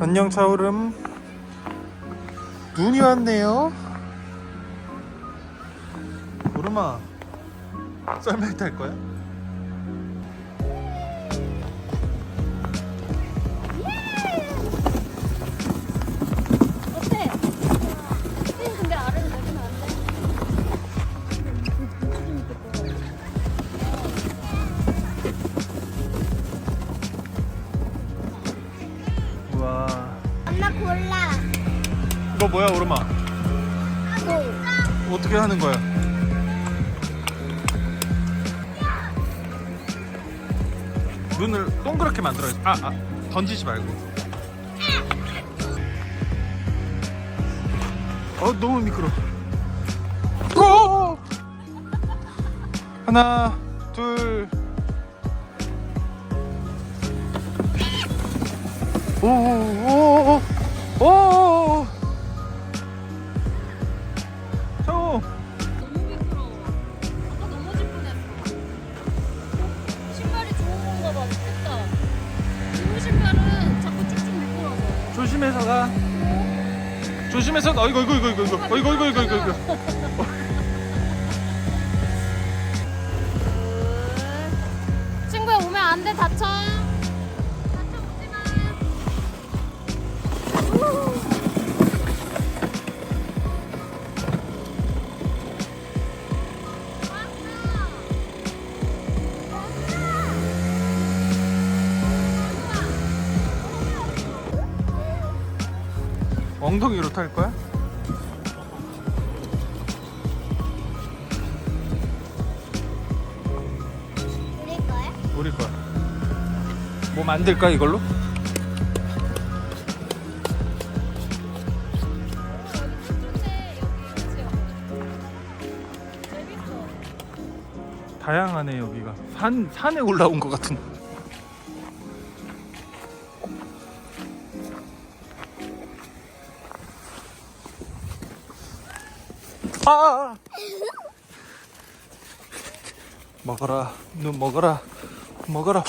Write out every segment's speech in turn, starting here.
안녕 차오름 눈이 왔네요 오름아 썰매 탈 거야? 이거 뭐야 오름아 뭐? 어떻게 하는 거야? 눈을 동그랗게 만들어야지 아, 아 던지지 말고 어 너무 미끄러 고! 하나 둘 오오오오 오. 조심해서 가. 어이구 이거 이거 이거. 어이구 이거 이거 이거 이거. 친구야 오면 안 돼. 다쳐 엉덩이로 탈 거야? 우리 거야? 우리 거야. 뭐 만들까 이걸로? 다양하네 여기가. 산 산에 올라온 것 같은. 아! 먹어라, 눈 먹어라, 먹어라.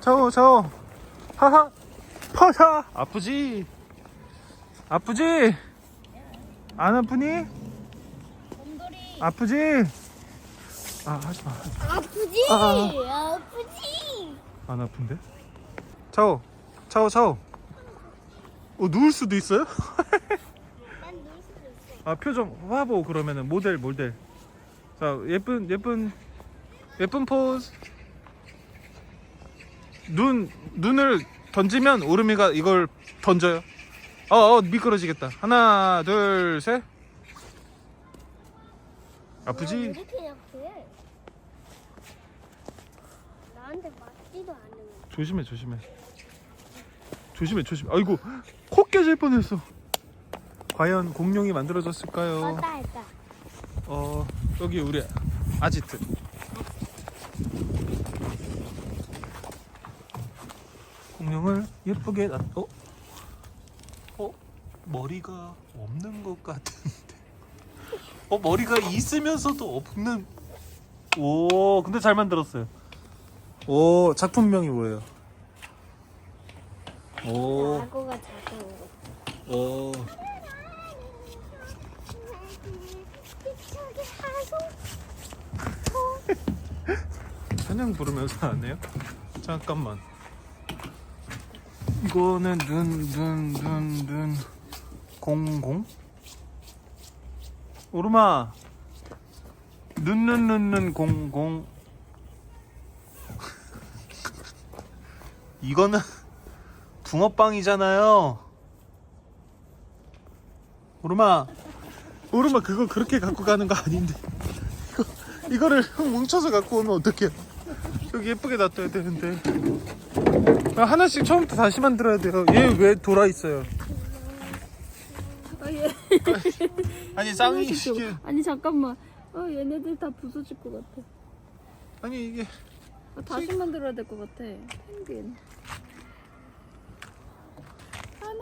저어 저어 하하 퍼샤 아프지 아프지 안 아프니 아프지 아 하지마 아프지? 아. 아프지? 안 아픈데 차오 차오 차오 어 누울 수도 있어요? 난 누울 수도 있어. 아 표정 화보 그러면은 모델 모델. 자 예쁜 예쁜 예쁜 포즈. 눈 눈을 던지면 오르미가 이걸 던져요. 어, 어 미끄러지겠다. 하나 둘 셋. 아프지? 왜 이렇게 약해? 나한테 맞지도 않는 조심해 조심해 조심해 조심해 아이고 코 깨질 뻔했어 과연 공룡이 만들어졌을까요 했다. 어 여기 우리 아지트 공룡을 예쁘게 놔 어? 어? 머리가 없는 것 같은데 어 머리가 있으면서도 없는 오 근데 잘 만들었어요 오 작품명이 뭐예요? 오, 악어가 작은 거. 오. 찬양 부르면서 안 해요? 잠깐만. 이거는 눈, 눈, 눈, 눈, 공공? 오르마. 눈, 눈, 눈, 눈, 공공. 이거는 붕어빵이잖아요. 오르마. 오르마, 그거 그렇게 갖고 가는 거 아닌데. 이거, 이거를 뭉쳐서 갖고 오면 어떡해. 여기 예쁘게 놔둬야 되는데 아, 하나씩 처음부터 다시 만들어야 돼요 얘 왜 돌아 있어요 아, 얘. 아니 쌍이 이게 아니 잠깐만. 어 얘네들 다 부서질 것 같아. 아니 이게 아, 다시 만들어야 될 것 같아. 펭귄.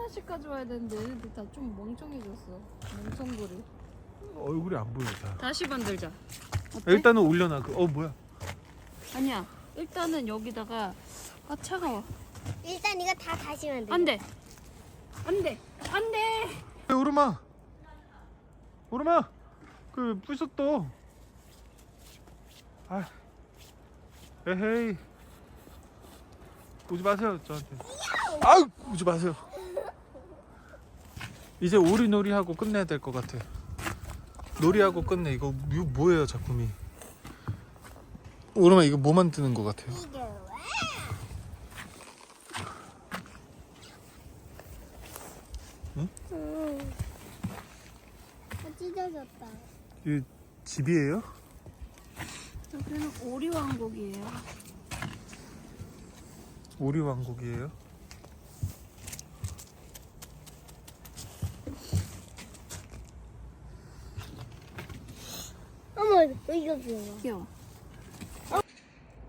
하나씩 가져와야 되는데 얘네들 다 좀 멍청해졌어. 멍청돌이. 얼굴이 안 보여 다 다시 만들자. 어때? 일단은 올려놔 그, 어 뭐야 아니야. 일단은 여기다가 아 차가워. 일단 이거 다 다시면 돼. 안 돼. 안 돼. 안 돼. 에, 오르마 오르마 그 부셨어 아 에헤이 오지 마세요 저한테 아우 오지 마세요 이제 오리놀이 하고 끝내야 될 것 같아 놀이하고 끝내 이거 이거 뭐예요 작품이 오르마 이거 뭐 만드는 것 같아요 이게 왜? 응? 응. 다 찢어졌다. 이 집이에요? 여기는 오리 왕국이에요. 오리 왕국이에요? 어머, 이거 귀여워. 귀여워.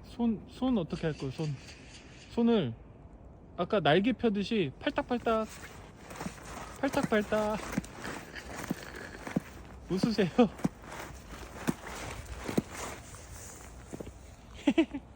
손, 손 어떻게 할 거예요, 손? 손을 아까 날개 펴듯이 팔딱팔딱, 팔딱팔딱. 웃으세요.